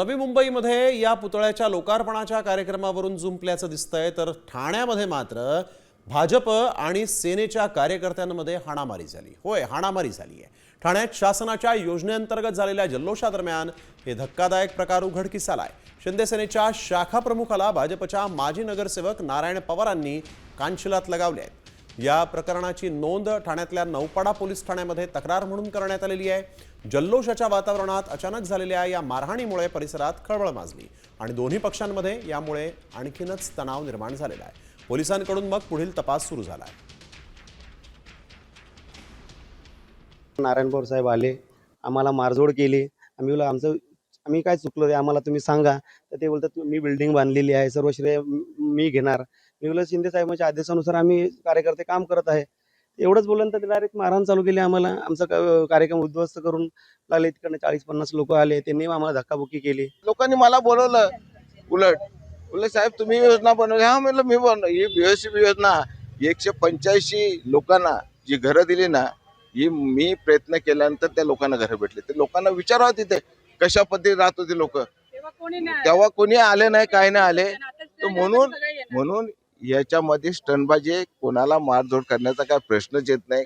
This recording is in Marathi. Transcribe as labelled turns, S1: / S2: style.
S1: नवी मुंबईमध्ये या पुतळ्याच्या लोकार्पणाच्या कार्यक्रमावरून जुंपल्याचं दिसतंय. तर ठाण्यामध्ये मात्र भाजप आणि सेनेच्या कार्यकर्त्यांमध्ये हाणामारी झाली. होय हाणामारी झाली आहे. ठाण्यात शासनाच्या योजनेअंतर्गत झालेल्या जल्लोषादरम्यान हे धक्कादायक प्रकार उघडकीस आलाय शिंदे सेनेच्या शाखा प्रमुखाला भाजपच्या माजी नगरसेवक नारायण पवारांनी कानशिलात लगावले आहेत. या प्रकरणाची नोंद ठाण्यातल्या नौपाडा पोलीस ठाण्यामध्ये तक्रार म्हणून करण्यात आलेली आहे. जल्लोषाच्या वातावरणात अचानक झालेल्या या मारहाणीमुळे परिसरात खळबळ माजली आणि दोन्ही पक्षांमध्ये यामुळे आणखीनच तणाव निर्माण झालेला आहे. पोलिसांकडून मग पुढील तपास सुरू झाला आहे
S2: नारायणपूर साहेब आले आम्हाला मारझोड केली. आम्ही बोला आमचं आम्ही काय चुकलो ते आम्हाला तुम्ही सांगा. तर ते बोलतात मी बिल्डिंग बांधलेली आहे सर्व श्रेय मी घेणार. बोला शिंदे साहेबांच्या आदेशानुसार आम्ही कार्यकर्ते काम करत आहे. एवढंच बोलल्यानंतर डायरेक्ट मारहाण चालू केली आम्हाला. आमचा कार्यक्रम उद्ध्वस्त करून लागले. तिकडनं चाळीस पन्नास लोक आले. त्यांनी आम्हाला धक्काबुक्की केली.
S3: लोकांनी मला बोलवलं. उलट. बोलले साहेब तुम्ही योजना बनवली. हा म्हणलं मी बनव ही बीएससी योजना एकशे पंच्याऐंशी लोकांना जी घरं दिली ना ही मी प्रयत्न केल्यानंतर त्या लोकांना घरं भेटले. ते लोकांना विचारावं तिथे कशा पद्धतीने राहत होते लोक?
S4: तेव्हा कोणी नाही
S3: तेव्हा कोणी आले नाही काय नाही आले. तर म्हणून. म्हणून याच्यामध्ये स्टनबाजी कोणाला मारझोड करण्याचा काय प्रश्नच येत नाही.